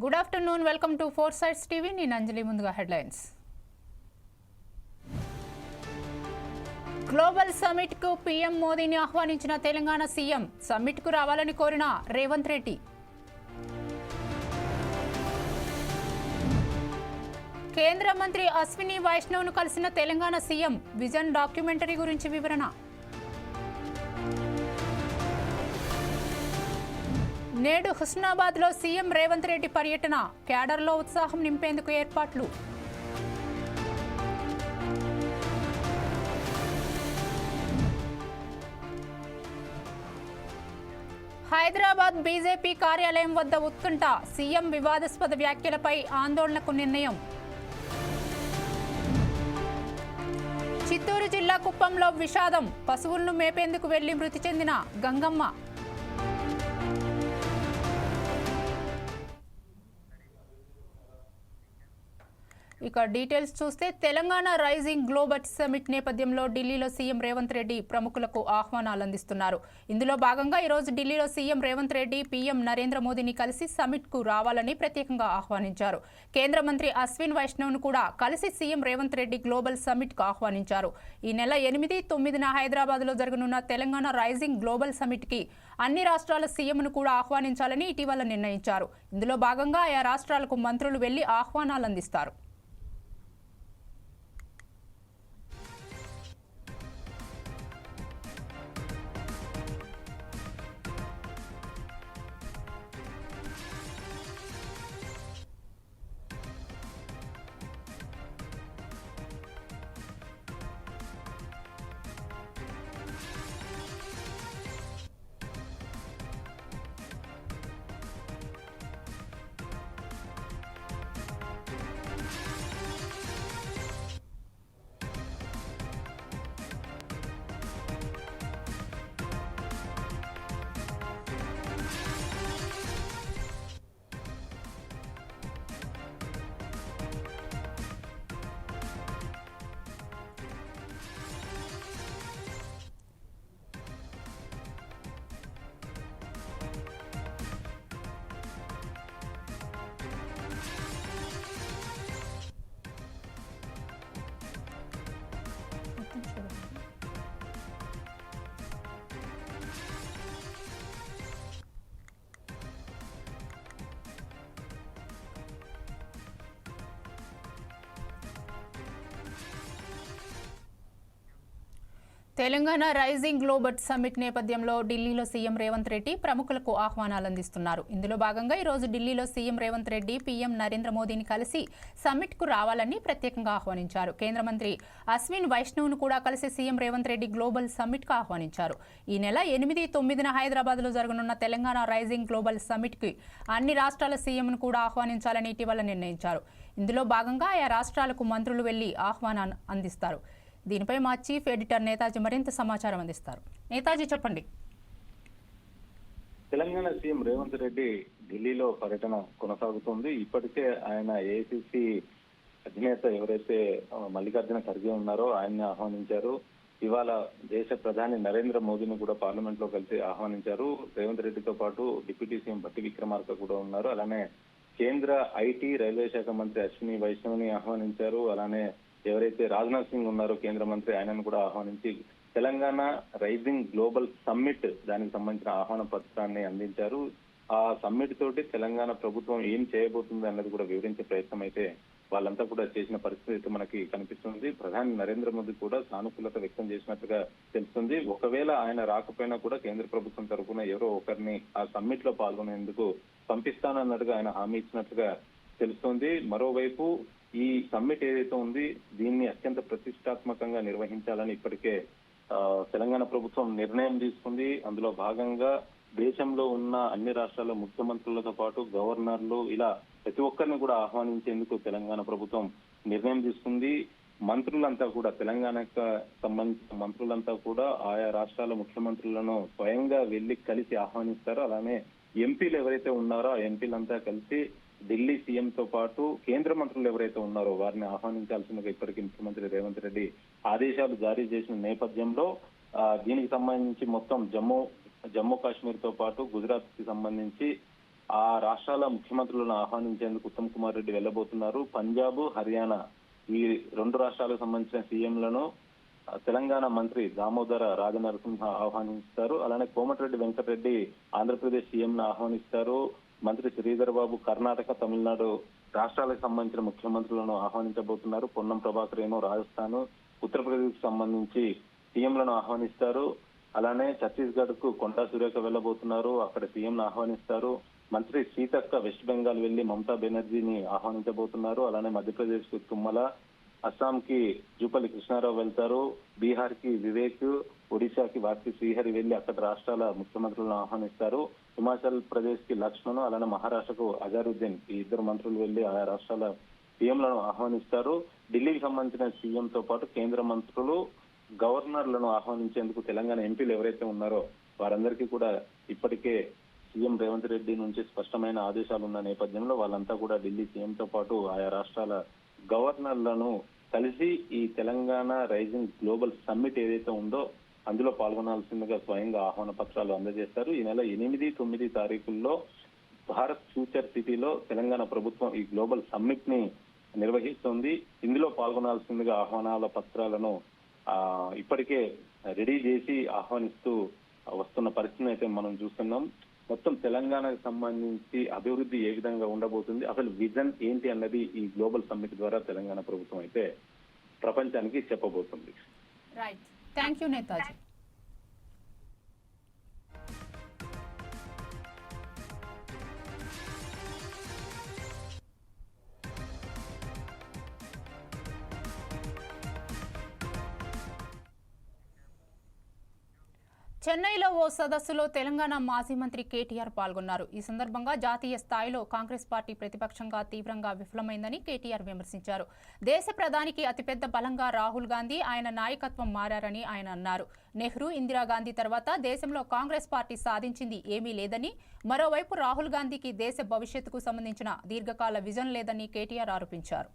Good afternoon welcome to four sides TV నేను అంజలి ముందుగా headlines. Global సమిట్కు PM మోదీని ఆహ్వానించిన తెలంగాణ సీఎం సమ్మిట్కు రావాలని కోరిన రేవంత్ రెడ్డి. కేంద్ర మంత్రి అశ్విని వైష్ణవ్ను కలిసిన తెలంగాణ సీఎం విజన్ డాక్యుమెంటరీ గురించి వివరణ. నేడు హుస్నాబాద్లో సీఎం రేవంత్ రెడ్డి పర్యటన. క్యాడర్లో ఉత్సాహం నింపేందుకు ఏర్పాట్లు. హైదరాబాద్ బీజేపీ కార్యాలయం వద్ద ఉత్కంఠ. సీఎం వివాదాస్పద వ్యాఖ్యలపై ఆందోళనకు నిర్ణయం. చిత్తూరు జిల్లా కుప్పంలో విషాదం. పశువులను మేపేందుకు వెళ్ళి మృతి చెందిన గంగమ్మ. ఇక డీటెయిల్స్ చూస్తే తెలంగాణ రైజింగ్ గ్లోబల్ సమిట్ నేపథ్యంలో ఢిల్లీలో సీఎం రేవంత్ రెడ్డి ప్రముఖులకు ఆహ్వానాలు అందిస్తున్నారు. ఇందులో భాగంగా ఈరోజు ఢిల్లీలో సీఎం రేవంత్ రెడ్డి పీఎం నరేంద్ర మోదీని కలిసి సమిట్కు రావాలని ప్రత్యేకంగా ఆహ్వానించారు. కేంద్ర మంత్రి అశ్విన్ వైష్ణవ్ను కూడా కలిసి సీఎం రేవంత్ రెడ్డి గ్లోబల్ సమిట్కు ఆహ్వానించారు. ఈ నెల ఎనిమిది తొమ్మిదిన హైదరాబాద్లో జరగనున్న తెలంగాణ రైజింగ్ గ్లోబల్ సమిట్కి అన్ని రాష్ట్రాల సీఎంను కూడా ఆహ్వానించాలని ఇటీవల నిర్ణయించారు. ఇందులో భాగంగా ఆయా రాష్ట్రాలకు మంత్రులు వెళ్ళి ఆహ్వానాలు అందిస్తారు. తెలంగాణ రైజింగ్ గ్లోబల్ సమ్మిట్ నేపథ్యంలో ఢిల్లీలో సీఎం రేవంత్ రెడ్డి ప్రముఖులకు ఆహ్వానాలు అందిస్తున్నారు. ఇందులో భాగంగా ఈ రోజు ఢిల్లీలో సీఎం రేవంత్ రెడ్డి పీఎం నరేంద్ర మోదీని కలిసి సమ్మిట్కు రావాలని ప్రత్యేకంగా ఆహ్వానించారు. కేంద్ర మంత్రి అశ్విన్ వైష్ణవ్ను కూడా కలిసి సీఎం రేవంత్ రెడ్డి గ్లోబల్ సమ్మిట్కు ఆహ్వానించారు. ఈ నెల ఎనిమిది తొమ్మిదిన హైదరాబాద్లో జరగనున్న తెలంగాణ రైజింగ్ గ్లోబల్ సమ్మిట్కి అన్ని రాష్ట్రాల సీఎంను కూడా ఆహ్వానించాలని ఇటీవల నిర్ణయించారు. ఇందులో భాగంగా ఆయా రాష్ట్రాలకు మంత్రులు వెళ్ళి ఆహ్వానాన్ని అందిస్తారు. దీనిపై మా చీఫ్ ఎడిటర్ నేతాజీ మరింత సమాచారం అందిస్తారు. నేతాజీ చెప్పండి. తెలంగాణ సీఎం రేవంత్ రెడ్డి ఢిల్లీలో పర్యటన కొనసాగుతుంది. ఇప్పటికే ఆయన ఏసీసీ అధినేత ఎవరైతే మల్లికార్జున ఖర్గే ఉన్నారో ఆయన్ని ఆహ్వానించారు. ఇవాళ దేశ ప్రధాని నరేంద్ర మోదీని కూడా పార్లమెంట్లో కలిసి ఆహ్వానించారు. రేవంత్ రెడ్డితో పాటు డిప్యూటీ సీఎం భట్టి విక్రమార్క కూడా ఉన్నారు. అలానే కేంద్ర ఐటీ రైల్వే శాఖ మంత్రి అశ్విని వైష్ణవ్ని ఆహ్వానించారు. అలానే ఎవరైతే రాజ్నాథ్ సింగ్ ఉన్నారో కేంద్ర మంత్రి ఆయనను కూడా ఆహ్వానించి తెలంగాణ రైజింగ్ గ్లోబల్ సమ్మిట్ దానికి సంబంధించిన ఆహ్వాన పత్రాన్ని అందించారు. ఆ సమ్మిట్ తోటి తెలంగాణ ప్రభుత్వం ఏం చేయబోతుంది అన్నది కూడా వివరించే ప్రయత్నం అయితే వాళ్ళంతా కూడా చేసిన పరిస్థితి అయితే మనకి కనిపిస్తుంది. ప్రధాని నరేంద్ర మోదీ కూడా సానుకూలత వ్యక్తం చేసినట్టుగా తెలుస్తుంది. ఒకవేళ ఆయన రాకపోయినా కూడా కేంద్ర ప్రభుత్వం తరఫున ఎవరో ఒకరిని ఆ సమ్మిట్లో పాల్గొనేందుకు పంపిస్తానన్నట్టుగా ఆయన హామీ ఇచ్చినట్టుగా తెలుస్తోంది. మరోవైపు ఈ సమ్మిట్ ఏదైతే ఉంది దీన్ని అత్యంత ప్రతిష్టాత్మకంగా నిర్వహించాలని ఇప్పటికే తెలంగాణ ప్రభుత్వం నిర్ణయం తీసుకుంది. అందులో భాగంగా దేశంలో ఉన్న అన్ని రాష్ట్రాల ముఖ్యమంత్రులతో పాటు గవర్నర్లు ఇలా ప్రతి ఒక్కరిని కూడా ఆహ్వానించేందుకు తెలంగాణ ప్రభుత్వం నిర్ణయం తీసుకుంది. మంత్రులంతా కూడా తెలంగాణకు సంబంధించిన మంత్రులంతా కూడా ఆయా రాష్ట్రాల ముఖ్యమంత్రులను స్వయంగా వెళ్ళి కలిసి ఆహ్వానిస్తారు. అలానే ఎంపీలు ఎవరైతే ఉన్నారో ఆ ఎంపీలంతా కలిసి ఢిల్లీ సీఎంతో పాటు కేంద్ర మంత్రులు ఎవరైతే ఉన్నారో వారిని ఆహ్వానించాల్సిందిగా ఇప్పటికీ ముఖ్యమంత్రి రేవంత్ రెడ్డి ఆదేశాలు జారీ చేసిన నేపథ్యంలో దీనికి సంబంధించి మొత్తం జమ్మూ జమ్మూ కాశ్మీర్తో పాటు గుజరాత్కి సంబంధించి ఆ రాష్ట్రాల ముఖ్యమంత్రులను ఆహ్వానించేందుకు ఉత్తమ్ కుమార్ రెడ్డి వెళ్ళబోతున్నారు. పంజాబ్ హర్యానా ఈ రెండు రాష్ట్రాలకు సంబంధించిన సీఎంలను తెలంగాణ మంత్రి దామోదర రాజనరసింహ ఆహ్వానిస్తారు. అలానే కోమటిరెడ్డి వెంకటరెడ్డి ఆంధ్రప్రదేశ్ సీఎంను ఆహ్వానిస్తారు. మంత్రి శ్రీధర్ బాబు కర్ణాటక తమిళనాడు రాష్ట్రాలకు సంబంధించిన ముఖ్యమంత్రులను ఆహ్వానించబోతున్నారు. పొన్నం ప్రభాకర్ ఏమో రాజస్థాన్ ఉత్తరప్రదేశ్ సంబంధించి సీఎంలను ఆహ్వానిస్తారు. అలానే ఛత్తీస్గఢ్కు కొండా సురేఖ వెళ్ళబోతున్నారు. అక్కడ సీఎంను ఆహ్వానిస్తారు. మంత్రి సీతక్క వెస్ట్ బెంగాల్ వెళ్ళి మమతా బెనర్జీని ఆహ్వానించబోతున్నారు. అలానే మధ్యప్రదేశ్కు తుమ్మల అస్సాం కి జూపల్లి కృష్ణారావు వెళ్తారు. బీహార్కి వివేక్ ఒడిశాకి వార్తి శ్రీహరి వెళ్ళి అక్కడ రాష్ట్రాల ముఖ్యమంత్రులను ఆహ్వానిస్తారు. హిమాచల్ ప్రదేశ్కి లక్ష్మణ్ అలానే మహారాష్ట్రకు అజారుద్దీన్ ఈ ఇద్దరు మంత్రులు వెళ్ళి ఆయా రాష్ట్రాల సీఎంలను ఆహ్వానిస్తారు. ఢిల్లీకి సంబంధించిన సీఎం తో పాటు కేంద్ర మంత్రులు గవర్నర్లను ఆహ్వానించేందుకు తెలంగాణ ఎంపీలు ఎవరైతే ఉన్నారో వారందరికీ కూడా ఇప్పటికే సీఎం రేవంత్ రెడ్డి నుంచి స్పష్టమైన ఆదేశాలు ఉన్న నేపథ్యంలో వాళ్ళంతా కూడా ఢిల్లీ సీఎం తో పాటు ఆయా రాష్ట్రాల గవర్నర్లను కలిసి ఈ తెలంగాణ రైజింగ్ గ్లోబల్ సమ్మిట్ ఏదైతే ఉందో అందులో పాల్గొనాల్సిందిగా స్వయంగా ఆహ్వాన పత్రాలు అందజేస్తారు ఈ నెల ఎనిమిది తొమ్మిది తారీఖుల్లో భారత్ ఫ్యూచర్ సిటీలో తెలంగాణ ప్రభుత్వం ఈ గ్లోబల్ సమ్మిట్ని నిర్వహిస్తోంది. ఇందులో పాల్గొనాల్సిందిగా ఆహ్వానాల పత్రాలను ఇప్పటికే రెడీ చేసి ఆహ్వానిస్తూ వస్తున్న పరిస్థితిని అయితే మనం చూస్తున్నాం. మొత్తం తెలంగాణకు సంబంధించి అభివృద్ధి ఏ విధంగా ఉండబోతుంది అసలు విజన్ ఏంటి అన్నది ఈ గ్లోబల్ సమ్మిట్ ద్వారా తెలంగాణ ప్రభుత్వం అయితే ప్రపంచానికి చెప్పబోతుంది. Right Thank you, Netaji. చెన్నైలో ఓ సదస్సులో తెలంగాణ మాజీ మంత్రి కేటీఆర్ పాల్గొన్నారు. ఈ సందర్భంగా జాతీయ స్థాయిలో కాంగ్రెస్ పార్టీ ప్రతిపక్షంగా తీవ్రంగా విఫలమైందని కేటీఆర్ విమర్శించారు. దేశ ప్రధానికి అతిపెద్ద బలంగా రాహుల్ గాంధీ ఆయన నాయకత్వం మారారని ఆయన అన్నారు. నెహ్రూ ఇందిరాగాంధీ తర్వాత దేశంలో కాంగ్రెస్ పార్టీ సాధించింది ఏమీ లేదని మరోవైపు రాహుల్ గాంధీకి దేశ భవిష్యత్తుకు సంబంధించిన దీర్ఘకాల విజన్ లేదని కేటీఆర్ ఆరోపించారు.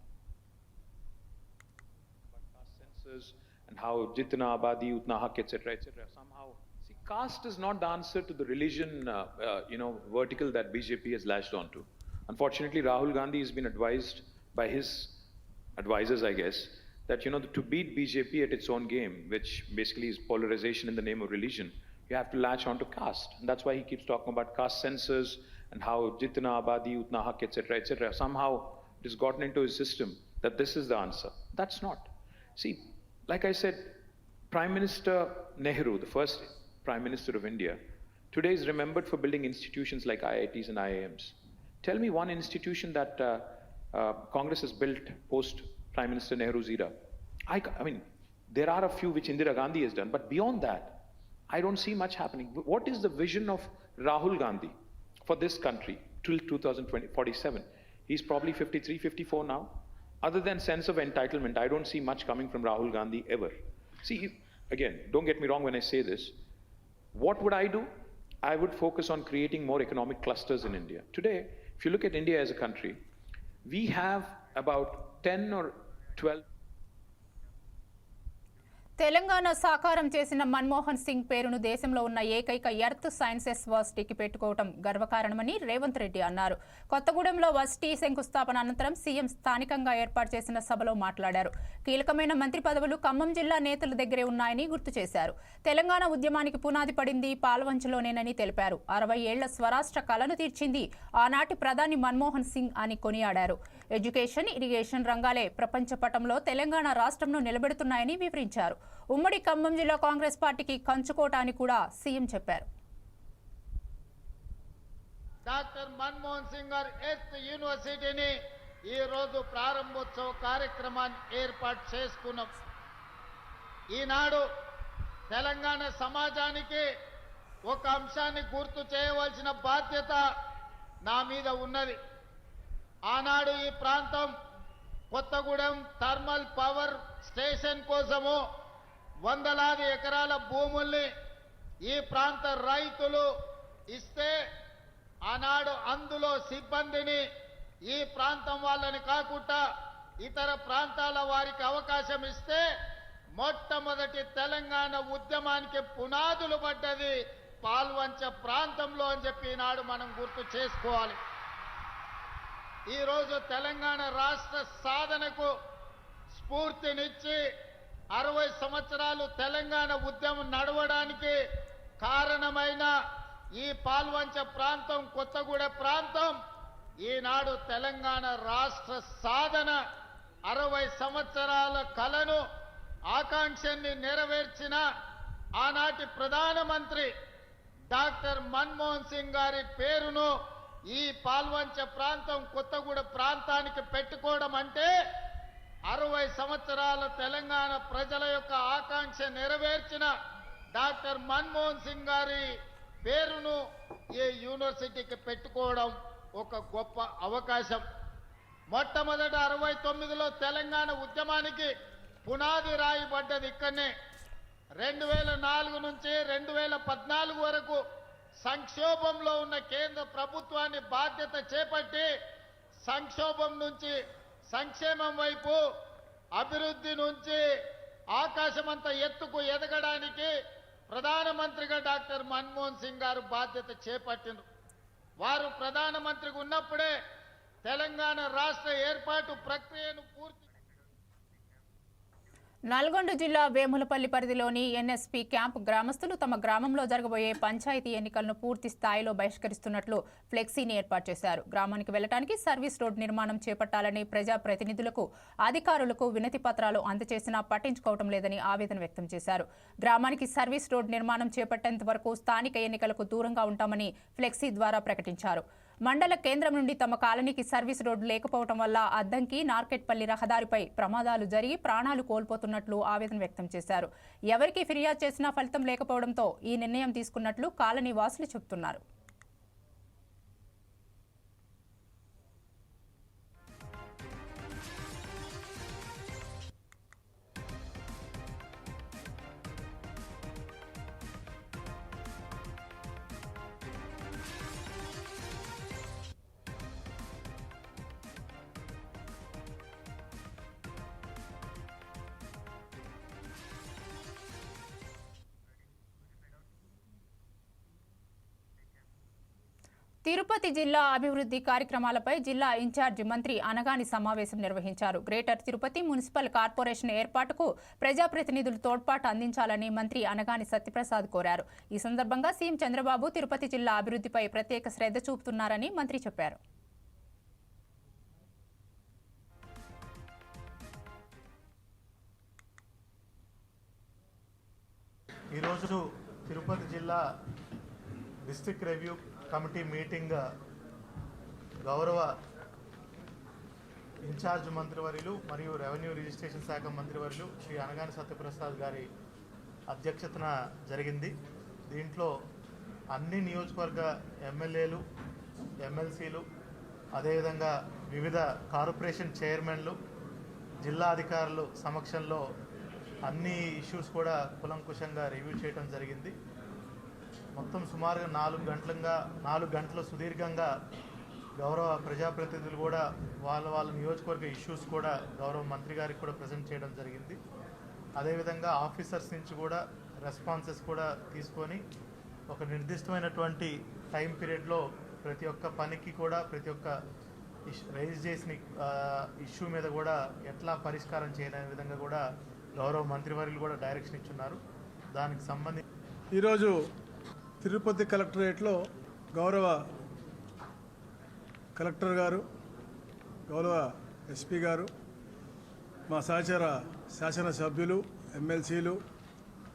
And how jitna abadi utna hak etc etc somehow caste is not the answer to the religion uh, uh, you know vertical that bjp has latched onto. Unfortunately rahul gandhi has been advised by his advisors i guess that you know to beat bjp at its own game which basically is polarization in the name of religion you have to latch onto caste. And that's why he keeps talking about caste census and how jitna abadi utna hak etc etc somehow it has gotten into his system that this is the answer. That's not. See, like I said, Prime Minister Nehru, the first Prime Minister of India, today is remembered for building institutions like IITs and IIMs. Tell me one institution that uh, uh, Congress has built post Prime Minister Nehru's era. I, I mean, there are a few which Indira Gandhi has done, but beyond that, I don't see much happening. What is the vision of Rahul Gandhi for this country till 2047? He's probably 53, 54 now. Other than sense of entitlement, I don't see much coming from Rahul Gandhi ever. See, again, don't get me wrong when I say this. What would I do? I would focus on creating more economic clusters in India. Today, if you look at India as a country, we have about 10 or 12 Telangana సాకారం చేసిన మన్మోహన్ సింగ్ పేరును దేశంలో ఉన్న ఏకైక earth sciences వర్సిటీకి పెట్టుకోవడం గర్వకారణమని రేవంత్ రెడ్డి అన్నారు. కొత్తగూడెంలో వర్సిటీ శంకుస్థాపన అనంతరం సీఎం స్థానికంగా ఏర్పాటు చేసిన సభలో మాట్లాడారు. కీలకమైన మంత్రి పదవులు ఖమ్మం జిల్లా నేతల దగ్గరే ఉన్నాయని గుర్తు చేశారు. తెలంగాణ ఉద్యమానికి పునాది పడింది పాల్వంచలోనేనని తెలిపారు. అరవై ఏళ్ళ స్వరాష్ట్ర కలను తీర్చింది ఆనాటి ప్రధాని మన్మోహన్ సింగ్ అని కొనియాడారు. ఎడ్యుకేషన్ ఇరిగేషన్ రంగాలే ప్రపంచ పటంలో తెలంగాణ రాష్ట్రంను నిలబెడుతున్నాయని వివరించారు. ఉమ్మడి ఖమ్మం జిల్లా కాంగ్రెస్ పార్టీకి కంచుకోట అని కూడా సీఎం చెప్పారు. డాక్టర్ మన్మోహన్ సింగ్ గారు ఎర్త్ యూనివర్సిటీని ఈ రోజు ప్రారంభోత్సవ కార్యక్రమాన్ని ఏర్పాటు చేసుకున్నాం. ఈనాడు తెలంగాణ సమాజానికి ఒక అంశాన్ని గుర్తు చేయవలసిన బాధ్యత నా మీద ఉన్నది. ఆనాడు ఈ ప్రాంతం కొత్తగూడెం థర్మల్ పవర్ స్టేషన్ కోసము వందలాది ఎకరాల భూముల్ని ఈ ప్రాంత రైతులు ఇస్తే ఆనాడు అందులో సిబ్బందిని ఈ ప్రాంతం వాళ్ళని కాకుండా ఇతర ప్రాంతాల వారికి అవకాశం ఇస్తే మొట్టమొదటి తెలంగాణ ఉద్యమానికి పునాదులు పడ్డది పాల్వంచ ప్రాంతంలో అని చెప్పి ఈనాడు మనం గుర్తు చేసుకోవాలి. ఈరోజు తెలంగాణ రాష్ట్ర సాధనకు స్ఫూర్తినిచ్చి అరవై సంవత్సరాలు తెలంగాణ ఉద్యమం నడవడానికి కారణమైన ఈ పాల్వంచ ప్రాంతం కొత్తగూడ ప్రాంతం ఈనాడు తెలంగాణ రాష్ట్ర సాధన అరవై సంవత్సరాల కలను ఆకాంక్షని నెరవేర్చిన ఆనాటి ప్రధానమంత్రి డాక్టర్ మన్మోహన్ సింగ్ గారి పేరును ఈ పాల్వంచ ప్రాంతం కొత్తగూడ ప్రాంతానికి పెట్టుకోవడం అంటే అరవై సంవత్సరాల తెలంగాణ ప్రజల యొక్క ఆకాంక్ష నెరవేర్చిన డాక్టర్ మన్మోహన్ సింగ్ గారి పేరును ఈ యూనివర్సిటీకి పెట్టుకోవడం ఒక గొప్ప అవకాశం. మొట్టమొదట అరవై తొమ్మిదిలో తెలంగాణ ఉద్యమానికి పునాది రాయబడ్డది ఇక్కడనే. రెండు వేల నాలుగు నుంచి రెండు వేల పద్నాలుగు వరకు సంక్షోభంలో ఉన్న కేంద్ర ప్రభుత్వాన్ని బాధ్యత చేపట్టి సంక్షోభం నుంచి సంక్షేమం వైపు అభివృద్ధి నుంచి ఆకాశమంత ఎత్తుకు ఎదగడానికి ప్రధానమంత్రిగా డాక్టర్ మన్మోహన్ సింగ్ గారు బాధ్యత చేపట్టిండ్రు. వారు ప్రధానమంత్రిగా ఉన్నప్పుడే తెలంగాణ రాష్ట్ర ఏర్పాటు ప్రక్రియను పూర్తి నల్గొండ జిల్లా వేములపల్లి పరిధిలోని ఎన్ఎస్పి క్యాంప్ గ్రామస్తులు తమ గ్రామంలో జరగబోయే పంచాయతీ ఎన్నికలను పూర్తి స్థాయిలో బహిష్కరిస్తున్నట్లు ఫ్లెక్సీని ఏర్పాటు చేశారు. గ్రామానికి వెళ్ళడానికి సర్వీస్ రోడ్ నిర్మాణం చేపట్టాలని ప్రజాప్రతినిధులకు అధికారులకు వినతి పత్రాలు అందజేసినా పట్టించుకోవడం లేదని ఆవేదన వ్యక్తం చేశారు. గ్రామానికి సర్వీస్ రోడ్ నిర్మాణం చేపట్టేంత వరకు స్థానిక ఎన్నికలకు దూరంగా ఉంటామని ఫ్లెక్సీ ద్వారా ప్రకటించారు. మండల కేంద్రం నుండి తమ కాలనీకి సర్వీస్ రోడ్డు లేకపోవడం వల్ల అద్దంకి నార్కెట్పల్లి రహదారిపై ప్రమాదాలు జరిగి ప్రాణాలు కోల్పోతున్నట్లు ఆవేదన వ్యక్తం చేశారు. ఎవరికి ఫిర్యాదు చేసినా ఫలితం లేకపోవడంతో ఈ నిర్ణయం తీసుకున్నట్లు కాలనీ వాసులు చెబుతున్నారు. తిరుపతి జిల్లా అభివృద్ధి కార్యక్రమాలపై జిల్లా ఇన్ఛార్జి మంత్రి అనగాని సమావేశం నిర్వహించారు. గ్రేటర్ తిరుపతి మున్సిపల్ కార్పొరేషన్ ఏర్పాటుకు ప్రజాప్రతినిధులు తోడ్పాటు అందించాలని మంత్రి అనగాని సత్యప్రసాద్ కోరారు. ఈ సందర్భంగా సీఎం చంద్రబాబు తిరుపతి జిల్లా అభివృద్ధిపై ప్రత్యేక శ్రద్ధ చూపుతున్నారని మంత్రి చెప్పారు. ఈరోజు తిరుపతి జిల్లా డిస్ట్రిక్ట్ రివ్యూ కమిటీ మీటింగ్ గౌరవ ఇన్ఛార్జ్ మంత్రివర్యులు మరియు రెవెన్యూ రిజిస్ట్రేషన్ శాఖ మంత్రివర్యులు శ్రీ అనగాని సత్యప్రసాద్ గారి అధ్యక్షతన జరిగింది. దీంట్లో అన్ని నియోజకవర్గ ఎమ్మెల్యేలు ఎమ్మెల్సీలు అదేవిధంగా వివిధ కార్పొరేషన్ చైర్మన్లు జిల్లా అధికారులు సమక్షంలో అన్ని ఇష్యూస్ కూడా కులంకుశంగా రివ్యూ చేయడం జరిగింది. మొత్తం సుమారుగా నాలుగు గంటలంగా నాలుగు గంటల సుదీర్ఘంగా గౌరవ ప్రజాప్రతినిధులు కూడా వాళ్ళ వాళ్ళ నియోజకవర్గ ఇష్యూస్ కూడా గౌరవ మంత్రి గారికి కూడా ప్రజెంట్ చేయడం జరిగింది. అదేవిధంగా ఆఫీసర్స్ నుంచి కూడా రెస్పాన్సెస్ కూడా తీసుకొని ఒక నిర్దిష్టమైనటువంటి టైం పీరియడ్లో ప్రతి ఒక్క పనికి కూడా ప్రతి ఒక్క రైజ్ చేసిన ఇష్యూ మీద కూడా ఎట్లా పరిష్కారం చేయలేని విధంగా కూడా గౌరవ మంత్రివర్యులు కూడా డైరెక్షన్ ఇచ్చున్నారు. దానికి సంబంధించి ఈరోజు తిరుపతి కలెక్టరేట్లో గౌరవ కలెక్టర్ గారు గౌరవ ఎస్పీ గారు మా సహచర శాసనసభ్యులు ఎమ్మెల్సీలు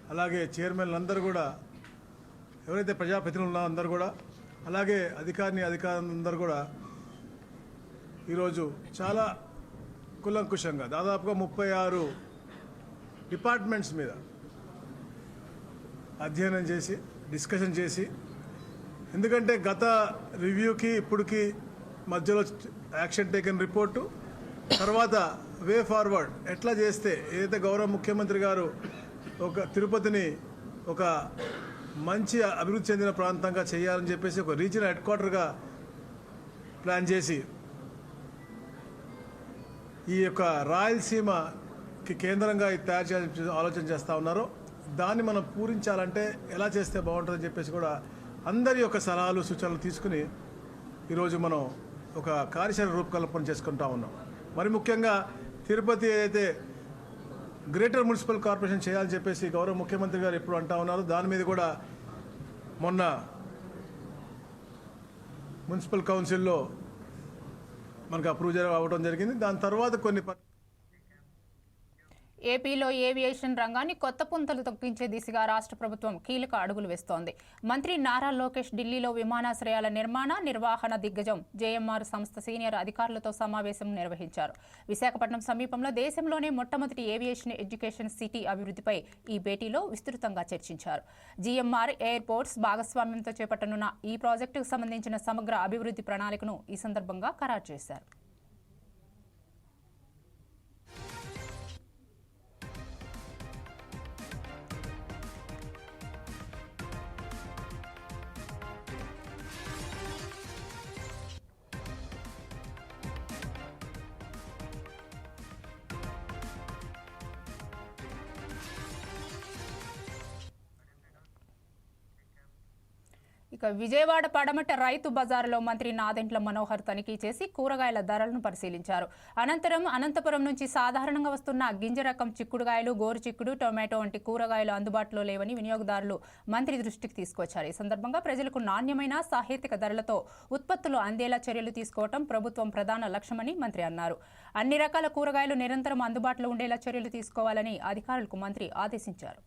అలాగే చైర్మన్లు అందరూ కూడా ఎవరైతే ప్రజాప్రతినిధులు ఉన్నారో అందరూ కూడా అలాగే అధికారిని అధికారులందరూ కూడా ఈరోజు చాలా కులంకుశంగా దాదాపుగా ముప్పై ఆరు డిపార్ట్మెంట్స్ మీద అధ్యయనం చేసి డిస్కషన్ చేసి ఎందుకంటే గత రివ్యూకి ఇప్పటికి మధ్యలో యాక్షన్ టేకన్ రిపోర్టు తర్వాత వే ఫార్వర్డ్ ఎట్లా చేస్తే ఏదైతే గౌరవ ముఖ్యమంత్రి గారు ఒక తిరుపతిని ఒక మంచి అభివృద్ధి చెందిన ప్రాంతంగా చేయాలని చెప్పేసి ఒక రీజనల్ హెడ్ క్వార్టర్గా ప్లాన్ చేసి ఈ యొక్క రాయలసీమకి కేంద్రంగా ఇది తయారు చేయాలని ఆలోచన చేస్తూ ఉన్నారో. దాన్ని మనం పూరించాలంటే ఎలా చేస్తే బాగుంటుందని చెప్పేసి కూడా అందరి యొక్క సలహాలు సూచనలు తీసుకుని ఈరోజు మనం ఒక కార్యశాల రూపకల్పన చేసుకుంటా ఉన్నాం. మరి ముఖ్యంగా తిరుపతి ఏదైతే గ్రేటర్ మున్సిపల్ కార్పొరేషన్ చేయాలని చెప్పేసి గౌరవ ముఖ్యమంత్రి గారు ఎప్పుడు అంటా ఉన్నారు దాని మీద కూడా మొన్న మున్సిపల్ కౌన్సిల్లో మనకు అప్రూవ్ అవ్వడం జరిగింది. దాని తర్వాత కొన్ని ప- ఏపీలో ఏవియేషన్ రంగాన్ని కొత్త పుంతలు తొక్కించే దిశగా రాష్ట్ర ప్రభుత్వం కీలక అడుగులు వేస్తోంది. మంత్రి నారా లోకేష్ ఢిల్లీలో విమానాశ్రయాల నిర్మాణ నిర్వహణ దిగ్గజం జేఎంఆర్ సంస్థ సీనియర్ అధికారులతో సమావేశం నిర్వహించారు. విశాఖపట్నం సమీపంలో దేశంలోనే మొట్టమొదటి ఏవియేషన్ ఎడ్యుకేషన్ సిటీ అభివృద్ధిపై ఈ భేటీలో విస్తృతంగా చర్చించారు. జీఎంఆర్ ఎయిర్పోర్ట్స్ భాగస్వామ్యంతో చేపట్టనున్న ఈ ప్రాజెక్టుకు సంబంధించిన సమగ్ర అభివృద్ధి ప్రణాళికను ఈ సందర్భంగా ఖరారు చేశారు. ఇక విజయవాడ పడమట రైతు బజారులో మంత్రి నాదెంట్ల మనోహర్ తనిఖీ చేసి కూరగాయల ధరలను పరిశీలించారు. అనంతరం అనంతపురం నుంచి సాధారణంగా వస్తున్న గింజ రకం చిక్కుడుగాయలు గోరు చిక్కుడు టొమాటో వంటి కూరగాయలు అందుబాటులో లేవని వినియోగదారులు మంత్రి దృష్టికి తీసుకొచ్చారు. ఈ సందర్భంగా ప్రజలకు నాణ్యమైన సాహిత్యక ధరలతో ఉత్పత్తులు అందేలా చర్యలు తీసుకోవడం ప్రభుత్వం ప్రధాన లక్ష్యమని మంత్రి అన్నారు. అన్ని రకాల కూరగాయలు నిరంతరం అందుబాటులో ఉండేలా చర్యలు తీసుకోవాలని అధికారులకు మంత్రి ఆదేశించారు.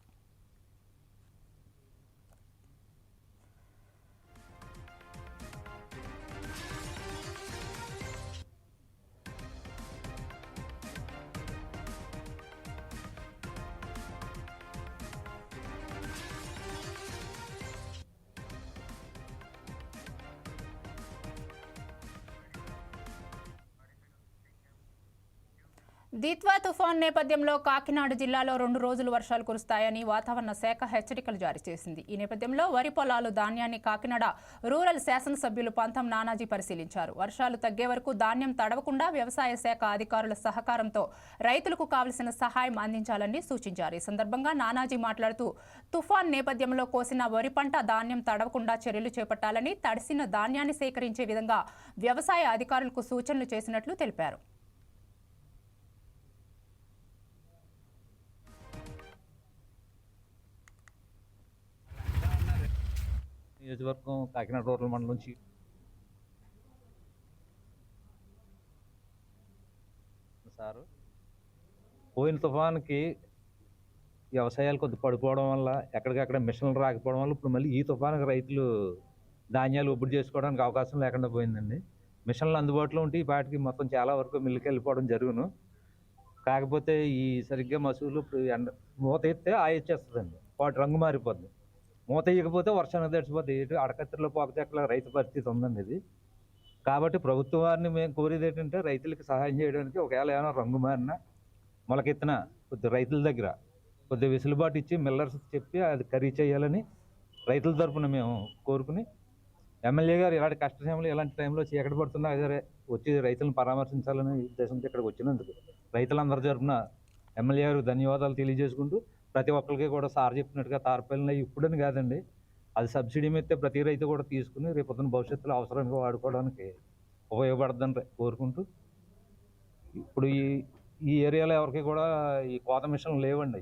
దిత్వా తుఫాన్ నేపథ్యంలో కాకినాడ జిల్లాలో రెండు రోజులు వర్షాలు కురుస్తాయని వాతావరణ శాఖ హెచ్చరికలు జారీ చేసింది. ఈ నేపథ్యంలో వరి పొలాలు ధాన్యాన్ని కాకినాడ రూరల్ శాసనసభ్యులు పంతం నానాజీ పరిశీలించారు. వర్షాలు తగ్గే వరకు ధాన్యం తడవకుండా వ్యవసాయ శాఖ అధికారుల సహకారంతో రైతులకు కావలసిన సహాయం అందించాలని సూచించారు. ఈ సందర్భంగా నానాజీ మాట్లాడుతూ తుఫాన్ నేపథ్యంలో కోసిన వరి పంట ధాన్యం తడవకుండా చర్యలు చేపట్టాలని తడిసిన ధాన్యాన్ని సేకరించే విధంగా వ్యవసాయ అధికారులకు సూచనలు చేసినట్లు తెలిపారు. నియోజకవర్గం కాకినాడ రూరల్ మండలం నుంచి సారు పోయిన తుఫాన్కి వ్యవసాయాలు కొద్ది పడిపోవడం వల్ల ఎక్కడికక్కడ మిషన్లు రాకపోవడం వల్ల ఇప్పుడు మళ్ళీ ఈ తుఫాన్కి రైతులు ధాన్యాలు ఒప్పుడు చేసుకోవడానికి అవకాశం లేకుండా పోయిందండి. మిషన్లు అందుబాటులో ఉంటే ఈ పాటికి మొత్తం చాలా వరకు మిల్లుకి వెళ్ళిపోవడం జరుగును. కాకపోతే ఈ సరిగ్గా మసూలు ఇప్పుడు ఎండ మూత ఎత్తే ఆయిచ్చేస్తుందండి. వాటి రంగు మారిపోద్ది. మూత ఇవ్వకపోతే వర్షానికి తడిచిపోతే ఇటు అడకత్తిలో పోకచెక్కల రైతు పరిస్థితి ఉందండి ఇది. కాబట్టి ప్రభుత్వం వారిని మేము కోరేది ఏంటంటే రైతులకు సహాయం చేయడానికి ఒకవేళ ఏమైనా రంగు మారిన మొలకెత్తిన కొద్ది రైతుల దగ్గర కొద్ది వెసులుబాటు ఇచ్చి మిల్లర్స్ చెప్పి అది ఖరీ చేయాలని రైతుల తరఫున మేము కోరుకుని ఎమ్మెల్యే గారు ఇలాంటి కష్ట సమయంలో ఇలాంటి టైంలో చీకటి పడుతున్నా సరే వచ్చి రైతులను పరామర్శించాలని ఉద్దేశంతో ఇక్కడికి వచ్చినందుకు రైతులందరి తరఫున ఎమ్మెల్యే గారు ధన్యవాదాలు తెలియజేసుకుంటూ ప్రతి ఒక్కరికి కూడా సార్ చెప్పినట్టుగా తారపల్లిన ఇప్పుడని కాదండి. అది సబ్సిడీ మీద ప్రతి రైతు కూడా తీసుకుని రేపొద్దున భవిష్యత్తులో అవసరంగా వాడుకోవడానికి ఉపయోగపడద్దని కోరుకుంటూ ఇప్పుడు ఈ ఈ ఏరియాలో ఎవరికి కూడా ఈ కోత మిషన్లు లేవండి.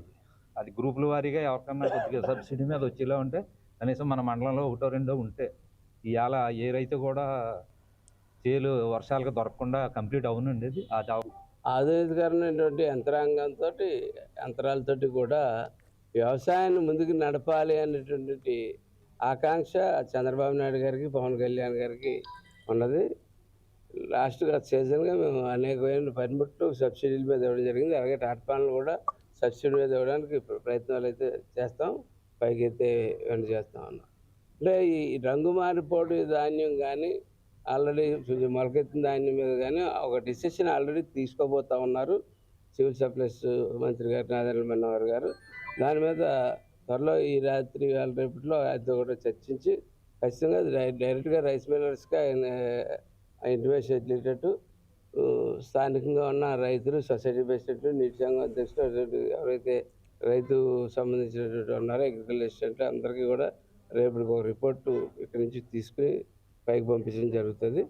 అది గ్రూపుల వారీగా ఎవరికన్నా కొద్దిగా సబ్సిడీ మీద వచ్చేలా ఉంటే కనీసం మన మండలంలో ఒకటో రెండో ఉంటే ఇవాళ ఏ రైతు కూడా చేలు వర్షాలకు దొరకకుండా కంప్లీట్ అవునండి ఇది అది అవ- యంత్రాంగంతో యంత్రాలతోటి కూడా వ్యవసాయాన్ని ముందుకు నడపాలి అనేటువంటి ఆకాంక్ష చంద్రబాబు నాయుడు గారికి పవన్ కళ్యాణ్ గారికి ఉన్నది. లాస్ట్ గత సీజన్గా మేము అనేకమైన పనిముట్లు సబ్సిడీల మీద ఇవ్వడం జరిగింది. అలాగే టాటపాన్లు కూడా సబ్సిడీ మీద ఇవ్వడానికి ప్రయత్నాలు అయితే చేస్తాం. పైకి అయితే వెంట చేస్తాం అన్నాం. అంటే ఈ రంగు మారిపోటు ధాన్యం కానీ ఆల్రెడీ కొంచెం మొలకెత్తిన ధాన్యం మీద కానీ ఒక డిసిషన్ ఆల్రెడీ తీసుకోబోతా ఉన్నారు. సివిల్ సప్లైస్ మంత్రి గారు నారాయణ మనోహర్ గారు. దాని మీద త్వరలో ఈ రాత్రి వేల రేపట్లో ఆయనతో కూడా చర్చించి ఖచ్చితంగా డై- డైరెక్ట్గా రైస్ మిల్లర్స్కి ఆయన ఇంటిమేషన్ వెళ్ళేటట్టు స్థానికంగా ఉన్న రైతులు సొసైటీ ప్రెసిడెంట్ నీటి సంఘం అధ్యక్షులు ఎవరైతే రైతు సంబంధించినటువంటి ఉన్నారు అగ్రికల్చర్ అందరికీ కూడా రేపటికి ఒక రిపోర్టు ఇక్కడి నుంచి తీసుకుని పైకి పంపించడం జరుగుతుంది.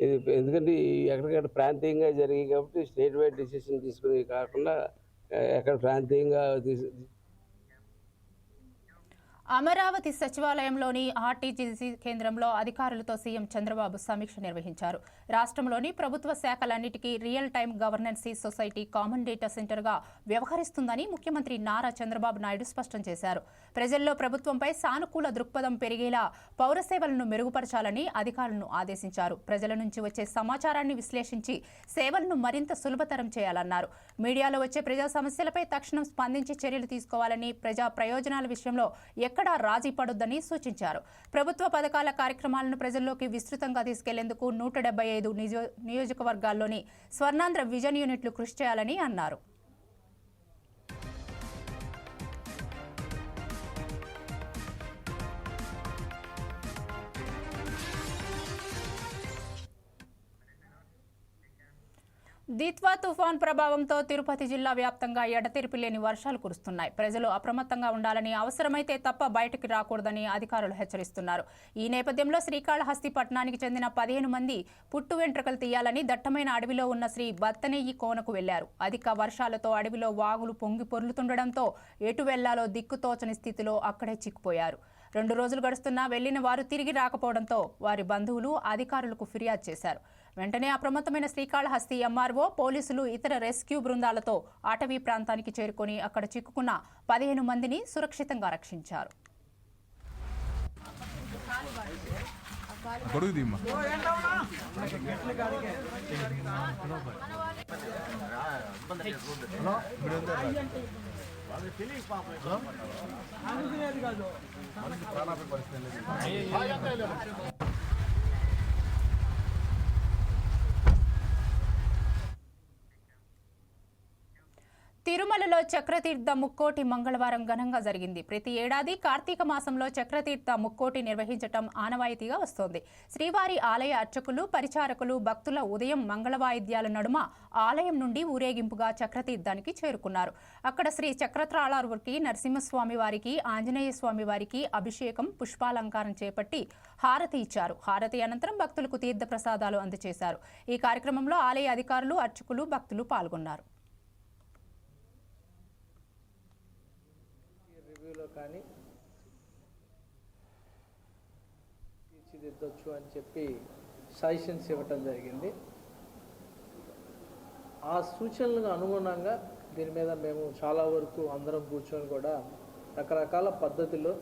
ఇది ఎందుకంటే ఎక్కడికక్కడ ప్రాంతీయంగా జరిగాయి కాబట్టి స్టేట్ వైడ్ డిసిషన్ తీసుకుని కాకుండా ఎక్కడ ప్రాంతీయంగా తీసు అమరావతి సచివాలయంలోని ఆర్టీజీసీ కేంద్రంలో అధికారులతో సీఎం చంద్రబాబు సమీక్ష నిర్వహించారు. రాష్ట్రంలోని ప్రభుత్వ శాఖలన్నిటికీ real time governance society common data సెంటర్గా వ్యవహరిస్తుందని ముఖ్యమంత్రి నారా చంద్రబాబు నాయుడు స్పష్టం చేశారు. ప్రజల్లో ప్రభుత్వంపై సానుకూల దృక్పథం పెరిగేలా పౌర సేవలను మెరుగుపరచాలని అధికారులను ఆదేశించారు. ప్రజల నుంచి వచ్చే సమాచారాన్ని విశ్లేషించి సేవలను మరింత సులభతరం చేయాలన్నారు. మీడియాలో వచ్చే ప్రజా సమస్యలపై తక్షణం స్పందించి చర్యలు తీసుకోవాలని ప్రజా ప్రయోజనాల విషయంలో ఎక్కడ రాజీ పడొద్దని సూచించారు. ప్రభుత్వ పథకాల కార్యక్రమాలను ప్రజల్లోకి విస్తృతంగా తీసుకెళ్ళేందుకు నూట డెబ్బై ఐదు నియోజకవర్గాల్లోని స్వర్ణాంధ్ర విజన్ యూనిట్లు కృషి చేయాలని అన్నారు. దిత్వా తుఫాన్ ప్రభావంతో తిరుపతి జిల్లా వ్యాప్తంగా ఎడతెరిపి లేని వర్షాలు కురుస్తున్నాయి. ప్రజలు అప్రమత్తంగా ఉండాలని అవసరమైతే తప్ప బయటకు రాకూడదని అధికారులు హెచ్చరిస్తున్నారు. ఈ నేపథ్యంలో శ్రీకాళహస్తి పట్టణానికి చెందిన పదిహేను మంది పుట్టు వెంట్రుకలు తీయాలని దట్టమైన అడవిలో ఉన్న శ్రీ బత్తనెయ్యి కోనకు వెళ్ళారు. అధిక వర్షాలతో అడవిలో వాగులు పొంగి పొర్లుతుండడంతో ఎటు వెళ్ళాలో దిక్కుతోచని స్థితిలో అక్కడే చిక్కుపోయారు. రెండు రోజులు గడుస్తున్నా వెళ్ళిన వారు తిరిగి రాకపోవడంతో వారి బంధువులు అధికారులకు ఫిర్యాదు చేశారు. వెంటనే అప్రమత్తమైన శ్రీకాళహస్తి ఎంఆర్ఓ పోలీసులు ఇతర రెస్క్యూ బృందాలతో అటవీ ప్రాంతానికి చేరుకొని అక్కడ చిక్కుకున్న పదిహేను మందిని సురక్షితంగా రక్షించారు. తిరుమలలో చక్రతీర్థ ముక్కోటి మంగళవారం ఘనంగా జరిగింది. ప్రతి ఏడాది కార్తీక మాసంలో చక్రతీర్థ ముక్కోటి నిర్వహించటం ఆనవాయితీగా వస్తోంది. శ్రీవారి ఆలయ అర్చకులు పరిచారకులు భక్తుల ఉదయం మంగళవాయిద్యాల నడుమ ఆలయం నుండి ఊరేగింపుగా చక్రతీర్థానికి చేరుకున్నారు. అక్కడ శ్రీ చక్రత్రాళారుకి నరసింహస్వామి వారికి ఆంజనేయ స్వామి వారికి అభిషేకం పుష్పాలంకారం చేపట్టి హారతి ఇచ్చారు. హారతి అనంతరం భక్తులకు తీర్థ ప్రసాదాలు అందజేశారు. ఈ కార్యక్రమంలో ఆలయ అధికారులు అర్చకులు భక్తులు పాల్గొన్నారు. కానీ తీర్చిదిద్దొచ్చు అని చెప్పి సజెషన్స్ ఇవ్వటం జరిగింది. ఆ సూచనలకు అనుగుణంగా దీని మీద మేము చాలా వరకు అందరం కూర్చొని కూడా రకరకాల పద్ధతిలో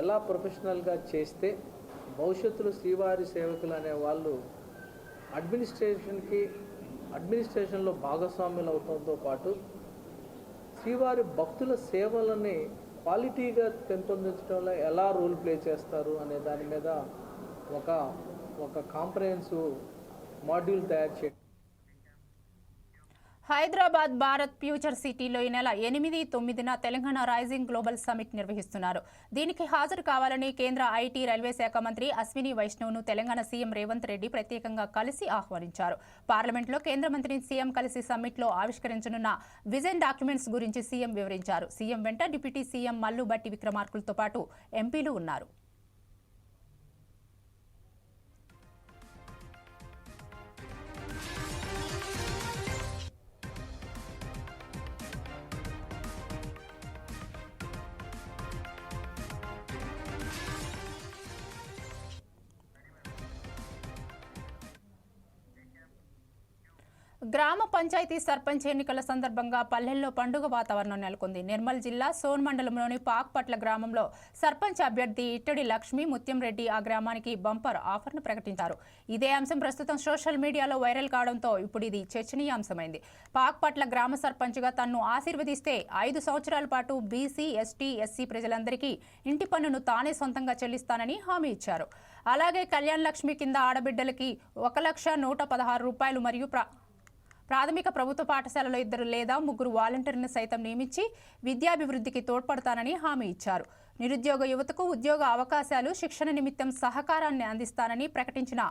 ఎలా ప్రొఫెషనల్గా చేస్తే భవిష్యత్తులో శ్రీవారి సేవకులు అనే వాళ్ళు అడ్మినిస్ట్రేషన్కి అడ్మినిస్ట్రేషన్లో భాగస్వాములు అవటంతో పాటు శ్రీవారి భక్తుల సేవలని క్వాలిటీగా పెంపొందించడంలో ఎలా రోల్ ప్లే చేస్తారు అనే దాని మీద ఒక ఒక కాంప్రహెన్సివ్ మాడ్యూల్ తయారు చేయడం. హైదరాబాద్ భారత్ ఫ్యూచర్ సిటీలో ఈ నెల ఎనిమిది తొమ్మిదిన తెలంగాణ రైజింగ్ గ్లోబల్ సమిట్ నిర్వహిస్తున్నారు. దీనికి హాజరు కావాలని కేంద్ర ఐటీ రైల్వే శాఖ మంత్రి అశ్విని వైష్ణవ్ను తెలంగాణ సీఎం రేవంత్ రెడ్డి ప్రత్యేకంగా కలిసి ఆహ్వానించారు. పార్లమెంట్లో కేంద్ర మంత్రిని సీఎం కలిసి సమ్మిట్లో ఆవిష్కరించనున్న విజన్ డాక్యుమెంట్స్ గురించి సీఎం వివరించారు. సీఎం వెంట డిప్యూటీ సీఎం మల్లు బట్టి విక్రమార్కులతో పాటు ఎంపీలు ఉన్నారు. గ్రామ పంచాయతీ సర్పంచ్ ఎన్నికల సందర్భంగా పల్లెల్లో పండుగ వాతావరణం నెలకొంది. నిర్మల్ జిల్లా సోన్ మండలంలోని పాక్పట్ల గ్రామంలో సర్పంచ్ అభ్యర్థి ఇట్టడి లక్ష్మి ముత్యం రెడ్డి ఆ గ్రామానికి బంపర్ ఆఫర్ను ప్రకటించారు. ఇదే అంశం ప్రస్తుతం సోషల్ మీడియాలో వైరల్ కావడంతో ఇప్పుడు ఇది చర్చనీయాంశమైంది. పాక్పట్ల గ్రామ సర్పంచ్గా తన్ను ఆశీర్వదిస్తే ఐదు సంవత్సరాల పాటు బీసీ ఎస్టీ ఎస్సీ ప్రజలందరికీ ఇంటి పన్నును తానే సొంతంగా చెల్లిస్తానని హామీ ఇచ్చారు. అలాగే కళ్యాణ్ లక్ష్మి కింద ఆడబిడ్డలకి ఒక లక్ష నూట పదహారు రూపాయలు మరియు ప్రాథమిక ప్రభుత్వ పాఠశాలలో ఇద్దరు లేదా ముగ్గురు వాలంటీర్లను సైతం నియమించి విద్యాభివృద్ధికి తోడ్పడతానని హామీ ఇచ్చారు. నిరుద్యోగ యువతకు ఉద్యోగ అవకాశాలు శిక్షణ నిమిత్తం సహకారాన్ని అందిస్తానని ప్రకటించిన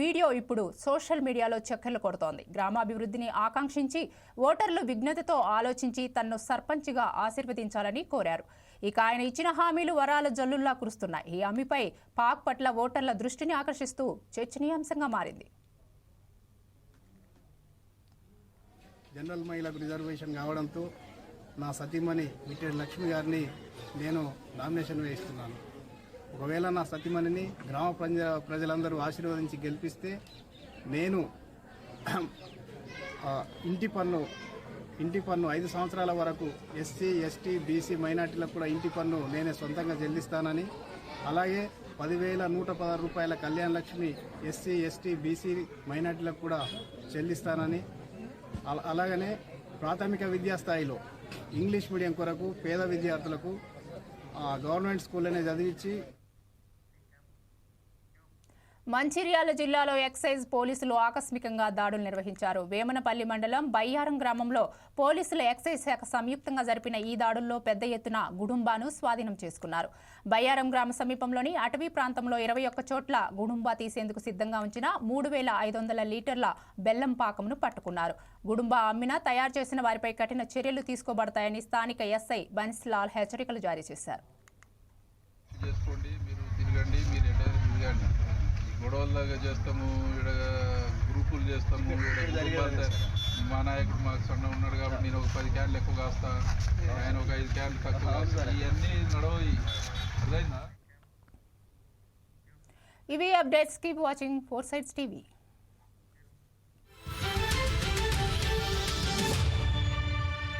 వీడియో ఇప్పుడు సోషల్ మీడియాలో చక్కర్లు కొడుతోంది. గ్రామాభివృద్ధిని ఆకాంక్షించి ఓటర్లు విఘ్నతతో ఆలోచించి తన్ను సర్పంచ్గా ఆశీర్వదించాలని కోరారు. ఇక ఆయన ఇచ్చిన హామీలు వరాల జల్లుల్లా కురుస్తున్నాయి. ఈ హామీపై పాక్ పట్ల ఓటర్ల దృష్టిని ఆకర్షిస్తూ చర్చనీయాంశంగా మారింది. జనరల్ మహిళకు రిజర్వేషన్ కావడంతో నా సతీమణి మిట్టెడ్ లక్ష్మి గారిని నేను నామినేషన్ వేయిస్తున్నాను. ఒకవేళ నా సతీమణిని గ్రామ ప్రజ ప్రజలందరూ ఆశీర్వదించి గెలిపిస్తే నేను ఇంటి పన్ను ఇంటి పన్ను ఐదు సంవత్సరాల వరకు ఎస్సీ ఎస్టీ బీసీ మైనార్టీలకు కూడా ఇంటి పన్ను నేనే సొంతంగా చెల్లిస్తానని అలాగే పదివేల నూట పదహారు రూపాయల Kalyana Lakshmi SC ST BC మైనార్టీలకు కూడా చెల్లిస్తానని అలాగనే ప్రాథమిక విద్యా స్థాయిలో ఇంగ్లీష్ మీడియం కొరకు పేద విద్యార్థులకు ఆ, గవర్నమెంట్ స్కూల్లోనే చదివించి మంచిర్యాల జిల్లాలో ఎక్సైజ్ పోలీసులు ఆకస్మికంగా దాడులు నిర్వహించారు. వేమనపల్లి మండలం బయ్యారం గ్రామంలో పోలీసుల ఎక్సైజ్ శాఖ సంయుక్తంగా జరిపిన ఈ దాడుల్లో పెద్ద ఎత్తున గుడుంబాను స్వాధీనం చేసుకున్నారు. బయ్యారం గ్రామ సమీపంలోని అటవీ ప్రాంతంలో ఇరవై ఒక్క చోట్ల గుడుంబా తీసేందుకు సిద్ధంగా ఉంచిన మూడు వేల ఐదు వందల లీటర్ల బెల్లం పాకంను పట్టుకున్నారు. గుడుంబా అమ్మినా తయారు చేసిన వారిపై కఠిన చర్యలు తీసుకోబడతాయని స్థానిక ఎస్ఐ బన్స్లాల్ హెచ్చరికలు జారీ చేశారు. గొడవల్లాగా చేస్తాము ఇక్కడ గ్రూపులు చేస్తాము ఈడ కుటుంబాలు తయారు- మా నాయకుడు మాకు సన్న ఉన్నాడు కాబట్టి నేను ఒక పది క్యాన్లు ఎక్కువ కాస్తా ఆయన ఒక ఐదు క్యాన్లు తక్కువ కాస్తా ఇవన్నీ నడవయి అర్థమైందా ఇవి updates keep watching Four Sides TV